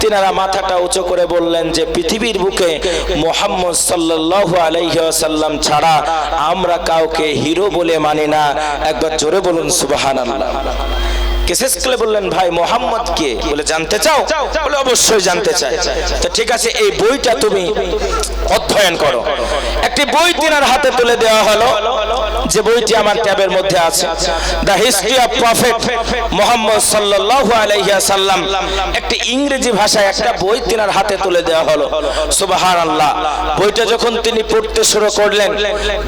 তিনারা মাথাটা উঁচু করে বললেন যে পৃথিবীর বুকে মোহাম্মদ সাল্লাল্লাহু আলাইহি ওয়াসাল্লাম ছাড়া আমরা কাউকে হিরো বলে মানি না। একবার জোরে বলুন, সুবহানাল্লাহ। কেসেস করে বললেন, ভাই, মোহাম্মদ কে? বলে, জানতে চাও? বলে, অবশ্যই জানতে চাই। তো ঠিক আছে, এই বইটা তুমি অধ্যয়ন করো। একটি বই তিনার হাতে তুলে দেওয়া হলো। যে বইটি আমার ট্যাবের মধ্যে আছে। The history of prophet Muhammad সাল্লাল্লাহু আলাইহি সাল্লাম একটি ইংরেজি ভাষায় একটা বই তিনার হাতে তুলে দেওয়া হলো। সুবহানাল্লাহ। বইটা যখন তিনি পড়তে শুরু করলেন,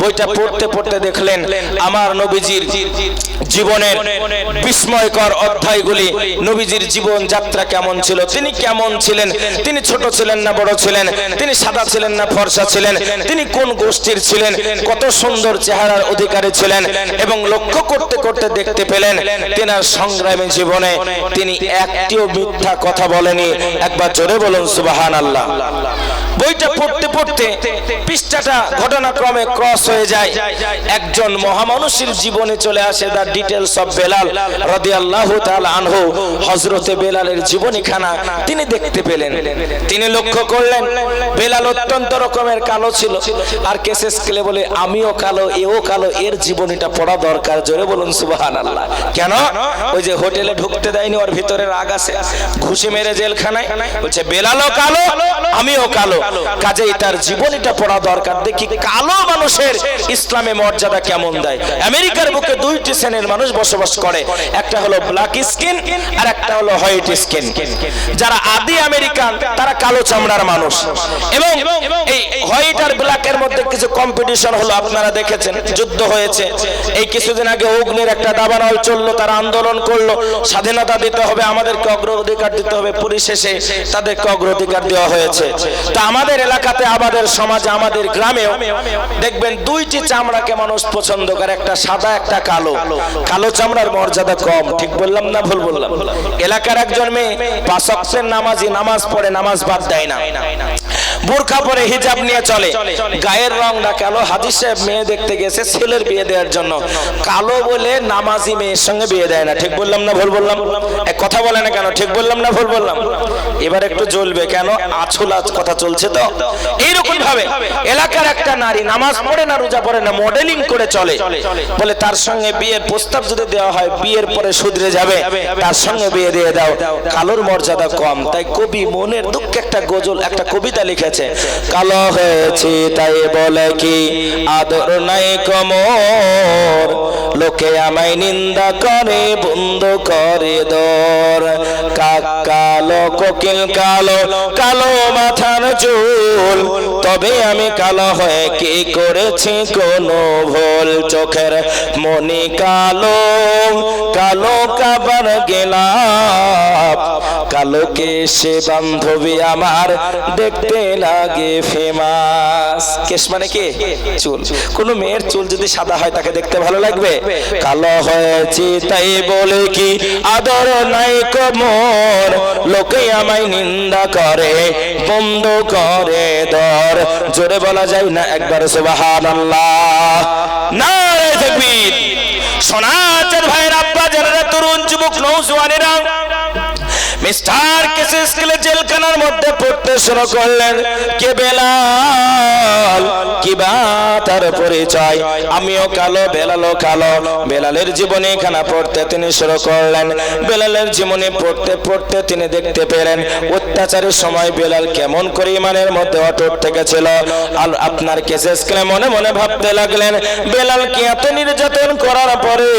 বইটা পড়তে পড়তে দেখলেন, আমার নবীজির জীবনের বিস্ময়কর অধ্যায়গুলি, নবীজির জীবন যাত্রা কেমন ছিল, তিনি কেমন ছিলেন, তিনি ছোট ছিলেন না বড় ছিলেন, তিনি সাদা ছিলেন না ফর্সা ছিলেন, তিনি কোন গোষ্ঠীর ছিলেন, কত সুন্দর চেহারার অধিকারী ছিলেন এবং লক্ষ্য করতে করতে দেখতে পেলেন তেনার সংগ্রামী জীবনে তিনি একটিও মিথ্যা কথা বলেনি একবার জোরে বলুন সুবাহান আল্লাহ বইটা পড়তে পড়তে পৃষ্ঠাটা ঘটনাক্রমে ক্রস হয়ে যায়। একজন মহামানুষের জীবনে চলে আসে তার ডিটেলস অফ বেলাল রাদিয়াল্লাহু তাআলা আনহু। হযরতে বেলালের জীবনীখানা তিনি দেখতে পেলেন। তিনি লক্ষ্য করলেন, বেলাল অত্যন্ত রকমের কালো ছিল। আর কেসেস কেলে বলে, আমিও কালো, এও কালো এর জীবনীটা পড়া দরকার জোরে বলুন সুবহানাল্লাহ। কেন? ওই যে হোটেলে ঢুকতে দেয়নি ওর ভিতরে রাগ আছে। ঘুষি মেরে জেলখানায়। বলছে বেলালও কালো আমিও কালো। কাজেই তার জীবনীটা পড়া দরকার। দেখি কালো মানুষের ইসলামে মর্যাদা কেমন দেয়। আমেরিকার বুকে দুইটি শ্রেণির মানুষ বসবাস করে। একটা হলো ব্ল্যাক স্কিন আর একটা হলো হোয়াইট স্কিন যারা আদি আমেরিকান তারা কালো চামড়ার মানুষ। এবং এই হোয়াইট আর ব্ল্যাক এর মধ্যে কিছু কম্পিটিশন হলো আপনারা দেখেছেন যুদ্ধ হয়েছে। এই কিছুদিন আগে অগ্নির একটা দাবানল চলল, তারা আন্দোলন করল। স্বাধীনতা দিতে হবে, আমাদেরকে অগ্রাধিকার দিতে হবে পরিশেষে তাদেরকে অগ্রাধিকার দেওয়া হয়েছে। তা আমাদের এলাকাতে আমাদের সমাজে, আমাদের গ্রামেও দেখবেন দুইটি চামড়াকে মানুষ পছন্দ করে, একটা সাদা, একটা কালো। কালো চামড়ার মর্যাদা কম, ঠিক বললাম না ভুল বললাম? এলাকার একজন মেয়ে পাঁচ অক্সের নামাজি, নামাজ পড়ে, নামাজ বাদ দেয় না। বোরখা পরে হিজাব নিয়ে চলে। গায়ের রং না কালো হাদিস মেয়ে দেখতে গেছে ছেলের বিয়ে দেওয়ার জন্য। কালো বলে নামাজি মেয়ের সঙ্গে বিয়ে দেয় না। ঠিক বললাম না ভুল বললাম? এ কথা বলে না কেন? ঠিক বললাম না ভুল বললাম? এবার একটু জ্বলবে কেন? আছল আজ কথা চলছে তো? এইরকম ভাবে এলাকার একটা নারী নামাজ পড়ে না, রোজা পড়ে না মডেলিং করে চলে। বলে তার সঙ্গে বিয়ের প্রস্তাব যদি দেওয়া হয়, বিয়ের পরে শুধরে যাবে। তার সঙ্গে বিয়ে দিয়ে দাও। কালোর মর্যাদা কম। তাই কবি মনের দুঃখ একটা গজল, একটা কবিতা লিখেছে। কালো হয়েছে, তাই বলে কি আদর নাই কমর লোকে আমায় নিন্দা করে, বন্ধ করে দর। কাক কালো কোকিল কালো কালো মাথার চুল। তবে আমি কালো হয়ে কি করেছি কোনো ভুল? চোখের মনি কালো কালো কাবার গেলাম কালো কে সে বান্ধবী আমার দেখতে লাগে ফেমাস কেশ মানে কি? চুল। কোন মেয়ের চুল যদি সাদা হয়, তাকে দেখতে ভালো লাগবে? কালো হয়েছে, তাই বলে কি আদর নাই কমর? লোকে আমায় নিন্দা করে, বন্ধ করে দর। জোরে বলা যায় না একবার সুবাহান আল্লাহ না তাকবীর সোনাচের ভাইয়ের আব্বা, যারা তরুণ যুবক নৌজওয়ানেরা মিস্টার কেসেস কেলে জেলখানার মধ্যে পড়তে শুরু করলেন, কে বেলাল? কি তার পরিচয়? আমিও কালো, বেলালও কালো। বেলালের জীবনে খানা পড়তে তিনি শুরু করলেন। বেলালের জীবনে পড়তে পড়তে তিনি দেখতে পেলেন, অত্যাচারের সময় বেলাল কেমন করে ইমানের মধ্যে অটুট থেকেছিল। আর আপনার কেসেস কেলে মনে মনে ভাবতে লাগলেন, বেলাল কি এত নির্যাতন করার পরে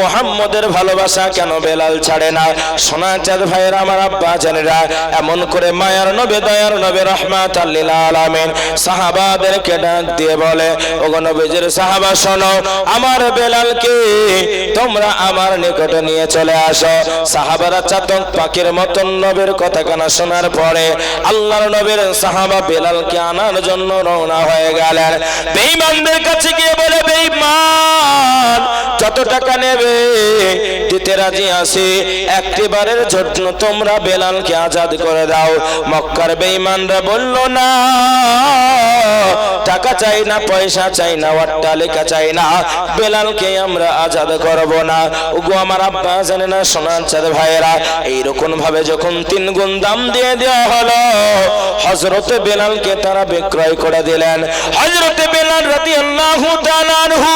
মোহাম্মদের ভালোবাসা কেন বেলাল ছাড়ে না? সোনা চাঁদ ভাইয়ের আমার আব্বা জানেরা, এমন করে মায়ার নবে, দয়ার নবে রহমাত আলামিন। সাহাবাদেরকে ডাক দিয়ে বলে, ওগো নবীজির সাহাবা, শোনো, আমার বেলালকে তোমরা আমার নিকটে নিয়ে চলে আসো। সাহাবারা চাতক পাখির মতন নবীর কথা কানা শোনার পরে আল্লাহর নবীর সাহাবা বেলালকে আনার জন্য রওনা হয়ে গেলেন। বেঈমানদের কাছে গিয়ে বলে, বেঈমান, যত টাকা নেবে, দিতে রাজি আছি। একটিবারের জন্য তোমরা বেলালকে আজাদ করে দাও। মক্কার বেঈমানরা বলল, না, টাকা চাই না, পয়সা চাই না, অট্টালিকা চাই না। বেলালকে আমরা আজাদ করব না। ওগো আমার আব্বা জানে না, সোনার চাঁদ ভাইয়েরা এইরকম ভাবে যখন তিন গুণ দাম দিয়ে দেওয়া হলো হজরতে বেলালকে তারা বিক্রয় করে দিলেন। হজরতে বেলাল রাদিয়াল্লাহু তাআলা আনহু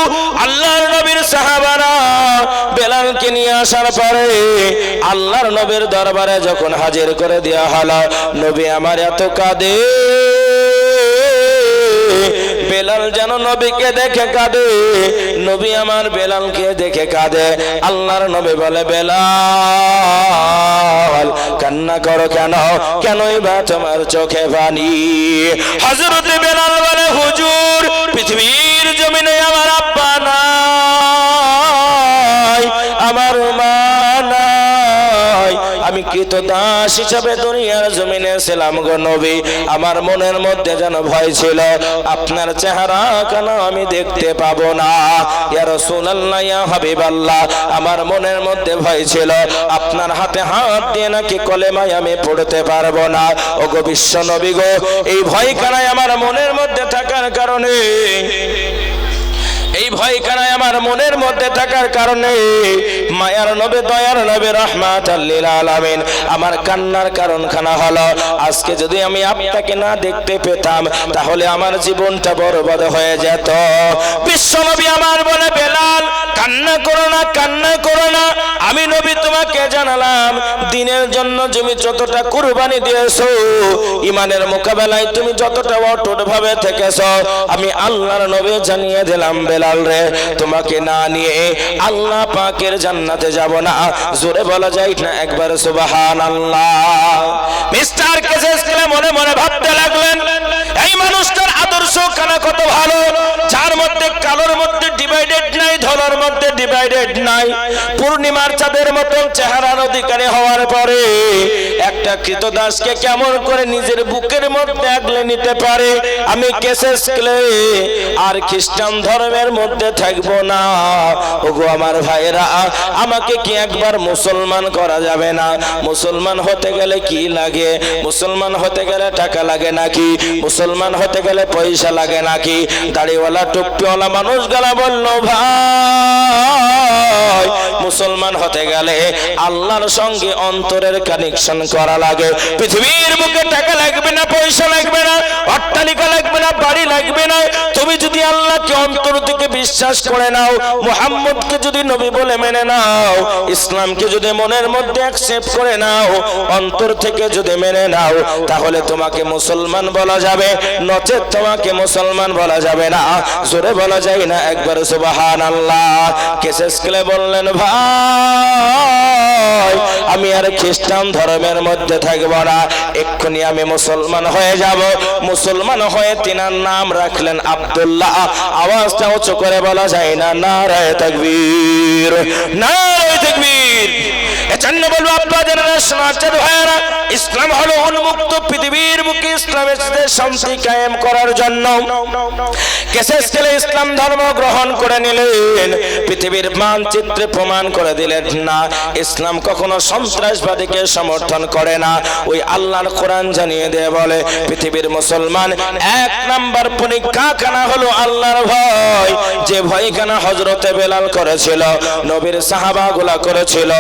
আসার পরে আল্লাহর নবীর দরবারে যখন হাজির করে দেওয়া হলো, নবী আমার এত কাঁদে। বেলাল যেন নবীকে দেখে কাঁদে, নবী আমার বেলালকে দেখে কাঁদে। আল্লাহর নবী বলে, বেলাল, কান্না করো কেন? কেনই বা তোমার চোখে পানি? হজরত বেলাল বলে, হুজুর, পৃথিবীর জমিনে আমার আব্বা নাই। আমার মা নাই আমি কৃত দাস হিসাবে দুনিয়ার জমিনে ছিলাম গো নবী। আমার মনের মধ্যে যেন ভয় ছিল। আপনার চেহারা কেন আমি দেখতে পাবো না? ইয়া রাসূলুল্লাহ, ইয়া হাবিবাল্লাহ, আমার মনের মধ্যে ভয় ছিল। আপনার হাতে হাত দিয়ে নাকি কলেমায় আমি পড়তে পারব না? ওগো বিশ্ব নবী গো, এই ভয় কানায় আমার মনের মধ্যে থাকার কারণে এই ভয় কানায় আমার মনের মধ্যে থাকার কারণে মায়ার নবে, দয়ার নবে রহমাত আলামিন আমার কান্নার কারণ খানা হলো, আজকে যদি আমি আপনাকে না দেখতে পেতাম, তাহলে আমার জীবনটা বরবাদ হয়ে যেত। বিশ্ব নবী আমার বলে, বেলাল, কান্না করো না, কান্না করো না, আমি নবী তোমাকে জানালাম, দিনের জন্য তুমি যতটা কুরবানি দিয়েছ, ইমানের মোকাবেলায় তুমি যতটা অটুট ভাবে থেকেছ, আমি আল্লাহর নবী জানিয়ে দিলাম, বেলাল। রে, তোমাকে না নিয়ে আল্লাহ পাকের জান্নাতে যাব না। জোরে বলা যায় না একবার সুবাহান আল্লাহ মিস্টার কেসেস মনে মনে ভাবতে লাগলেন, এই মানুষটার আদর্শ কানা কত ভালো, যার মধ্যে কালোর মধ্যে ডিভাইডেড নাই ধলার মধ্যে ডিভাইডেড নাই। পূর্ণিমার চাঁদের মতন চেহারার অধিকারী হওয়ার পরে একটা কৃতদাসকে কেমন করে নিজের বুকের মধ্যে আগলে নিতে পারে? আমি কেসেস ক্লে আর খ্রিস্টান ধর্মের মধ্যে থাকব না। ওগো আমার ভাইরা আমাকে কি একবার মুসলমান করা যাবে না? মুসলমান হতে গেলে কি লাগে? মুসলমান হতে গেলে টাকা লাগে নাকি? মুসলমান হতে গেলে পয়সা লাগে নাকি? দাড়িওয়ালা, টুপিওয়ালা মানুষ গেলা বলল, ভাই, মুসলমান হতে গেলে আল্লাহর সঙ্গে অন্তরের কানেকশন করা লাগে। পৃথিবীর বুকে টাকা লাগবে না, পয়সা লাগবে না, অট্টালিকা লাগবে না, বাড়ি লাগবে না। তুমি যদি আল্লাহকে অন্তর থেকে বিশ্বাস করে নাও, মোহাম্মদকে যদি নবী বলে মেনে নাও, ইসলামকে যদি মনের মধ্যে অ্যাকসেপ্ট করে নাও, অন্তর থেকে যদি মেনে নাও, তাহলে তোমাকে মুসলমান বলা যাবে, নচেত তোমাকে মুসলমান বলা যাবে না। জোরে বলা যায় না একবার সুবাহান আল্লাহ কেসেস কেলে বললেন, ভাই, আমি আর খ্রিস্টান ধর্মের মধ্যে থাকব না। এক্ষুনি আমি মুসলমান হয়ে যাব। মুসলমান হয়ে তিনার নাম রাখলেন আব্দুল্লাহ। আওয়াজটা উঁচু করে বলা যায় না, নারায় তাকবীর নারায় তাকবীর। এজন্য বলব আপনাদের সমাজের ভাইয়েরা, ইসলাম হলো উন্মুক্ত পৃথিবীর বুকে ইসলামের শান্তি কায়েম করার জন্য কেসেস কেলে ইসলাম ধর্ম গ্রহণ করে নিলেন। পৃথিবীর মানচিত্রে প্রমাণ করে দিলেন না, ইসলাম কখনো সন্ত্রাসবাদীকে সমর্থন করে না। ওই আল্লাহর কোরআন জানিয়ে দেয় বলে, পৃথিবীর মুসলমান এক নাম্বার পরীক্ষা কানা হলো আল্লাহর ভয়। যে ভয় কানা হজরতে বেলাল করেছিল, নবীর সাহাবাগুলা করেছিল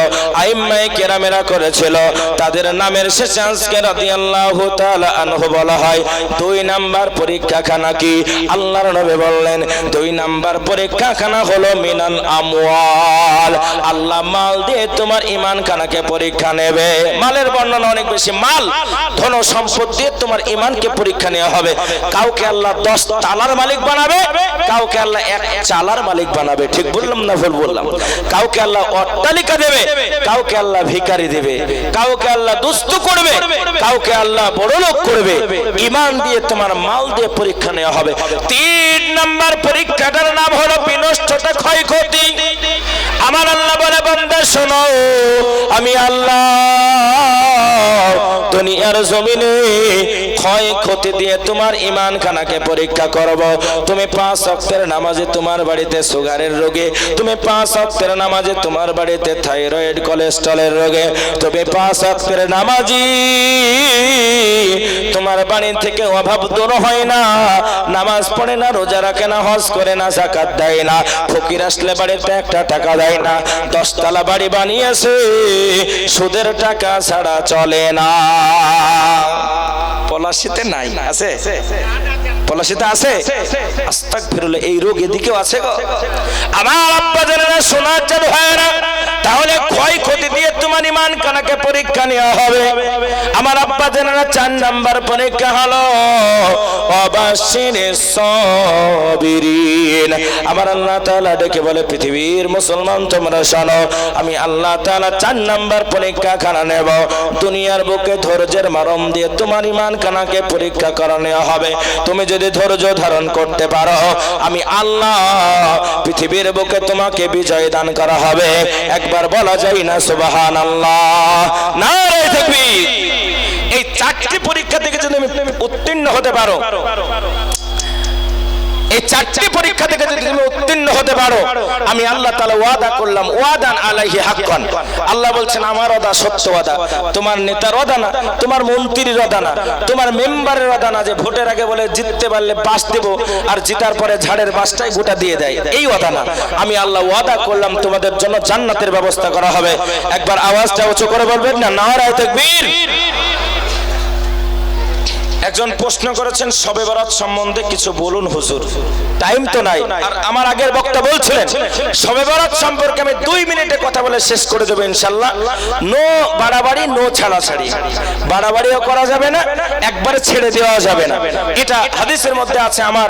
আইম্মাই কেরামেরা করেছিল, তাদের নামের শেষে আজকে রাদিয়াল্লাহু তাআলা আনহু বলা হয় দুই নাম্বার পরীক্ষা খানা কি? আল্লাহর নবী বললেন, দুই নাম্বার পরীক্ষা খানা হলো মিনাল আমওয়াল। আল্লাহ মাল দিয়ে তোমার ইমান খানাকে পরীক্ষা নেবে। মালের বর্ণনা অনেক বেশি। মাল, ধন সম্পদ দিয়ে তোমার ইমানকে পরীক্ষা নেওয়া হবে। কাউকে আল্লাহ দশ তালার মালিক বানাবে, কাউকে আল্লাহ এক চালার মালিক বানাবে। ঠিক বললাম না ভুল বললাম? কাউকে আল্লাহ অট্টালিকা দেবে, কাউকে আল্লাহ ভিখারি দেবে, কাউকে আল্লাহ দুস্থ করবে, কাউকে আল্লাহ বড় লোক করবে। ইমান দিয়ে তোমার মাল দিয়ে পরীক্ষা নেওয়া হবে। তিন নাম্বার পরীক্ষাটার নাম হলো বিনষ্টতা ক্ষয়ক্ষতি। আমার আল্লাহ বলে বন্ধে শোনো, আমি আল্লাহ দুনিয়ার জমিনে ক্ষয় ক্ষতি দিয়ে তোমার ইমান খানাকে পরীক্ষা করব। তুমি পাঁচ অক্টের নামাজে তোমার বাড়িতে সুগারের রোগে, তুমি পাঁচ অক্টের নামাজে তোমার বাড়িতে থাইরয়েড কোলেস্ট্রলের রোগে, তুমি পাঁচ অক্টের নামাজি তোমার বাড়ি থেকে অভাব দূর হয় না। নামাজ পড়ে না, রোজা রাখে না, হজ করে না, জাকাত দেয় না। ফকির আসলে বাড়িতে একটা টাকা দেয় না। দশতলা বাড়ি বানিয়েছে, সুদের টাকা ছাড়া চলে না। পলাশিতে নাই আছে? পলাশিতে আছে? আস্তাক ফিরলে এই রোগ এদিকেও আছে গো। আমার আব্বা জানেনা শোনার চালু হয় না। তাহলে ক্ষয় ক্ষতি দিয়ে তোমার ইমান কানাকে পরীক্ষা নেওয়া হবে। আমার আব্বা জানেনা চার নাম্বার পরীক্ষা হলো অবাসিন সবিরিন। আমার আল্লাহ তাআলা ডেকে বলে, পৃথিবীর মুসলমান তোমরা শোনো, আমি আল্লাহ তাআলা চার নাম্বার পরীক্ষা খানা নেব। দুনিয়ার বুকে ধৈর্যের মারম দিয়ে তোমার ইমান কানাকে পরীক্ষা করা নেওয়া হবে। তুমি যদি ধৈর্য ধারণ করতে পারো, আমি আল্লাহ পৃথিবীর বুকে তোমাকে বিজয় দান করা হবে। একবার বলা যায় না সুবাহান আল্লাহ না এই চারটি পরীক্ষা থেকে যদি তুমি উত্তীর্ণ হতে পারো এই চারটি পরীক্ষা থেকে যদি তুমি উত্তীর্ণ হতে পারো, আমি আল্লাহ তাআলা ওয়াদা করলাম, ওয়াদান আলাইহি হাক্কান। আল্লাহ বলছেন, আমার ওয়াদা সত্য ওয়াদা। তোমার নেতার ওয়াদা না, তোমার মন্ত্রীর ওয়াদা না, তোমার মেম্বারের ওয়াদা না যে ভোটের আগে বলে জিততে পারলে বাস দেব আর জিতার পরে ঝাড়ের বাসটাই গোটা দিয়ে দেয়। এই ওয়াদা না। আমি আল্লাহ ওয়াদা করলাম, তোমাদের জন্য জান্নাতের ব্যবস্থা করা হবে। একবার আওয়াজটা উঁচু করে বলবেন না? নারায় তাকবীর। একজন প্রশ্ন করেছেন সবে বরাত সম্বন্ধে কিছু বলুন হুজুর। টাইম তো নাই। আর আমার আগের বক্তা বলছিলেন সবে বরাত সম্পর্কে আমি দুই মিনিটে কথা বলে শেষ করে দেবো ইনশাল্লাহ নো বাড়াবাড়ি, নো ছাড়াছাড়ি। বাড়াবাড়িও করা যাবে না, একবারে ছেড়ে দেওয়া যাবে না। এটা হাদিসের মধ্যে আছে আমার।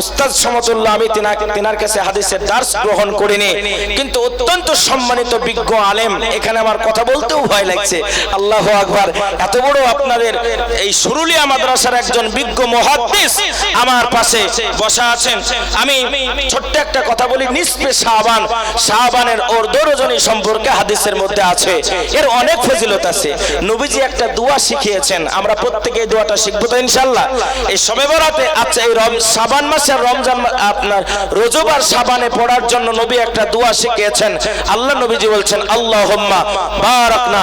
উস্তাদ সমতুল্লাহ, আমি তিনা তিনার কাছে হাদিসের দার্স গ্রহণ করিনি, কিন্তু অত্যন্ত সম্মানিত বিজ্ঞ আলেম, এখানে আমার কথা বলতেও ভয় লাগছে। আল্লাহ আকবার। এত বড় আপনাদের এই সুরুলিয়া মাদ্রাসার একজন বিজ্ঞ মহাদ্দিস আমার পাশে বসা আছেন। আমি ছোট্ট একটা কথা বলি নিসপে শাহবান শাহবানের ওর দরজনী সম্পর্কে হাদিসের মধ্যে আছে। এর অনেক ফজিলত আছে। নবীজি একটা দোয়া শিখিয়েছেন, আমরা প্রত্যেকে দোয়াটা শিখব তো ইনশাআল্লাহ। এই সময় বরাতে আচ্ছা এই রম, শাবান মাসের রমজান আপনার রজবার শাবানে পড়ার জন্য নবী একটা দোয়া শিখিয়েছেন। আল্লাহ নবীজি বলছেন, আল্লাহুম্মা বারাকনা।